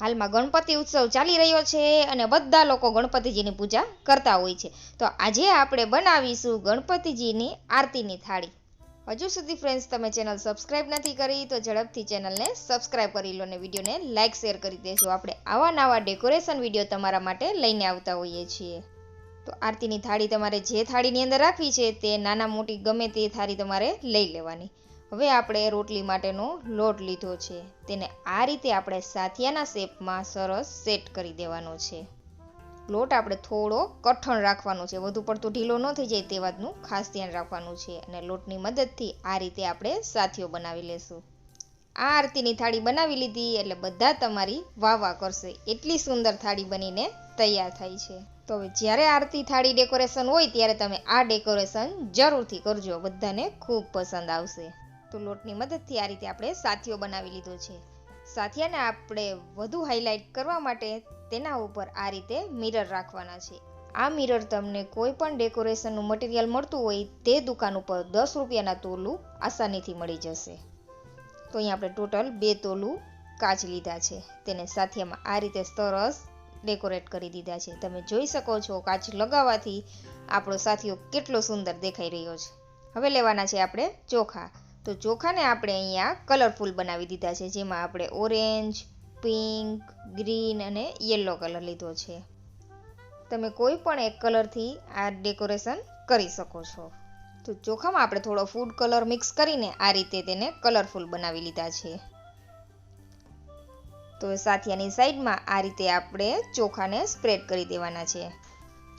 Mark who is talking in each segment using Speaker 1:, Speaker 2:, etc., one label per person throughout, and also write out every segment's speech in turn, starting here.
Speaker 1: હાલમાં ગણપતિ ઉત્સવ ચાલી રહ્યો છે અને બધા લોકો ગણપતિજીની પૂજા કરતા હોય છે. તો આજે આપણે બનાવીશું ગણપતિજીની આરતીની થાળી. હજુ સુધી ફ્રેન્ડ્સ તમે ચેનલ સબસ્ક્રાઇબ નથી કરી તો ઝડપથી ચેનલને સબસ્ક્રાઇબ કરી લો અને વિડીયોને લાઇક શેર કરી દેજો. આપણે આવા નવા ડેકોરેશન વીડિયો તમારા માટે લઈને આવતા હોઈએ છીએ. તો આરતીની થાળી તમારે જે થાળીની અંદર રાખવી છે તે નાના મોટી ગમે તે થાળી તમારે લઈ લેવાની. હવે આપણે રોટલી માટેનો લોટ લીધો છે. તેને આ રીતે આપણે સાથિયાના શેપમાં સરસ સેટ કરી દેવાનો છે. લોટ આપણે થોડો કઠણ રાખવાનો છે. વધુ પડતો ઢીલો ન થઈ જાય તે વાતનું ખાસ ધ્યાન રાખવાનું છે અને લોટની મદદથી આ રીતે આપણે સાથીઓ બનાવી લેશું. આ આરતીની થાળી બનાવી લીધી એટલે બધા તમારી વાહ વાહ કરશે. એટલી સુંદર થાળી બનીને તૈયાર થાય છે. તો હવે જ્યારે આરતી થાળી ડેકોરેશન હોય ત્યારે તમે આ ડેકોરેશન જરૂરથી કરજો. બધાને ખૂબ પસંદ આવશે. તો લોટની મદદથી આ રીતે આપણે સાથીઓ બનાવી લીધો છે. સાથિયાને આપણે વધુ હાઇલાઇટ કરવા માટે તેના ઉપર આ રીતે મિરર રાખવાના છે. આ મિરર તમને કોઈ પણ ડેકોરેશનનું મટીરિયલ મળતું હોય તે દુકાન ઉપર દસ રૂપિયાના તોલું આસાનીથી મળી જશે. તો અહીં આપણે ટોટલ બે તોલું કાચ લીધા છે. તેને સાથિયામાં આ રીતે સરસ ડેકોરેટ કરી દીધા છે. તમે જોઈ શકો છો કાચ લગાવવાથી આપણો સાથીઓ કેટલો સુંદર દેખાઈ રહ્યો છે. હવે લેવાના છે આપણે ચોખા. તો ચોખાને આપણે અહીંયા કલરફુલ બનાવી દીધા છે, જેમાં આપણે ઓરેન્જ પિંક ગ્રીન અને યલો કલર લીધો છે. તમે કોઈ પણ એક કલરથી આ ડેકોરેશન કરી શકો છો. તો ચોખામાં આપણે થોડો ફૂડ કલર મિક્સ કરીને આ રીતે તેને કલરફુલ બનાવી લીધા છે. તો સાથિયાની સાઈડમાં આ રીતે આપણે ચોખાને સ્પ્રેડ કરી દેવાના છે.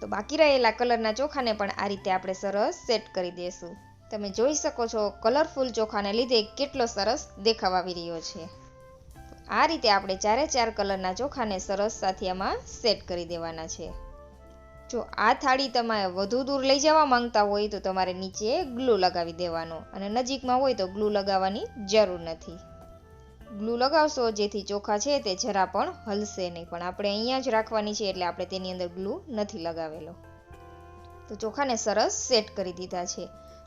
Speaker 1: તો બાકી રહેલા કલરના ચોખાને પણ આ રીતે આપણે સરસ સેટ કરી દઈશું તમે જોઈ શકો છો કલરફુલ ચોખાને લીધે કેટલો સરસ દેખાવ આવી રહ્યો છે. આ રીતે આપણે ચારે ચાર કલરના ચોખાને સરસ સાથિયામાં સેટ કરી દેવાના છે. જો આ થાળી તમે વધુ દૂર લઈ જવા માંગતા હોય તો તમારે નીચે ગ્લુ લગાવી દેવાનો અને નજીકમાં હોય તો ગ્લુ લગાવવાની જરૂર નથી. ગ્લુ લગાવશો જેથી ચોખા છે તે જરા પણ હલશે નહીં, પણ આપણે અહીંયા જ રાખવાની છે એટલે આપણે તેની અંદર ગ્લુ નથી લગાવેલો. તો ચોખાને સરસ સેટ કરી દીધા છે.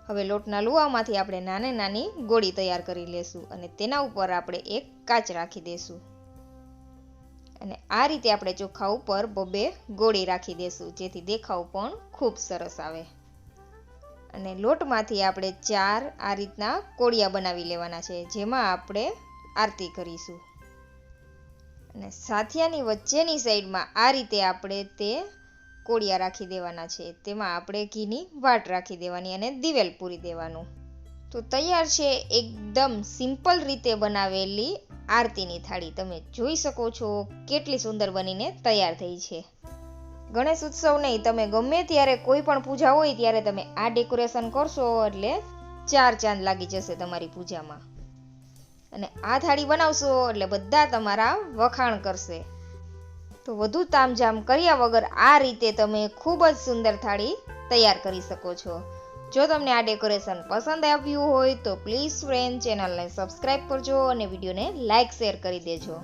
Speaker 1: હવે લોટના લુવામાંથી આપણે નાની નાની ગોળી તૈયાર કરી લેશું અને તેના ઉપર આપણે એક કાચ રાખી દેશું. અને આ રીતે આપણે ચોખા ઉપર બબે ગોળી રાખી દેશું, જેથી દેખાવ પણ ખૂબ સરસ આવે. અને લોટમાંથી આપણે ચાર આ રીતના કોળિયા બનાવી લેવાના છે, જેમાં આપણે આરતી કરીશું. અને સાથિયાની વચ્ચેની સાઈડમાં આ રીતે આપણે તે કોળિયા રાખી દેવાના છે. તેમાં આપણે ઘીની વાટ રાખી દેવાની અને દિવેલ પૂરી દેવાનું. તો તૈયાર છે એકદમ સિમ્પલ રીતે બનાવેલી આરતીની થાળી. તમે જોઈ શકો છો કેટલી સુંદર બનીને તૈયાર થઈ છે. ગણેશ ઉત્સવ નહીં, તમે ગમે ત્યારે કોઈ પણ પૂજા હોય ત્યારે તમે આ ડેકોરેશન કરશો એટલે ચાર ચાંદ લાગી જશે તમારી પૂજામાં. અને આ થાળી બનાવશો એટલે બધા તમારા વખાણ કરશે. તો વધુ તામઝામ કર્યા વગર આ રીતે તમે ખૂબ જ સુંદર થાળી તૈયાર કરી શકો છો. જો તમને આ ડેકોરેશન પસંદ આવ્યું હોય તો પ્લીઝ ફ્રેન્ડ ચેનલને સબસ્ક્રાઇબ કરજો અને વિડીયોને લાઇક શેર કરી દેજો.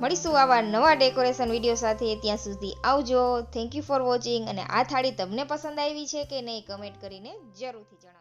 Speaker 1: મળીશું આવા નવા ડેકોરેશન વીડિયો સાથે. ત્યાં સુધી આવજો. થેન્ક યુ ફોર વોચિંગ અને આ થાળી તમને પસંદ આવી છે કે નહીં, કમેન્ટ કરીને જરૂરથી જણાવો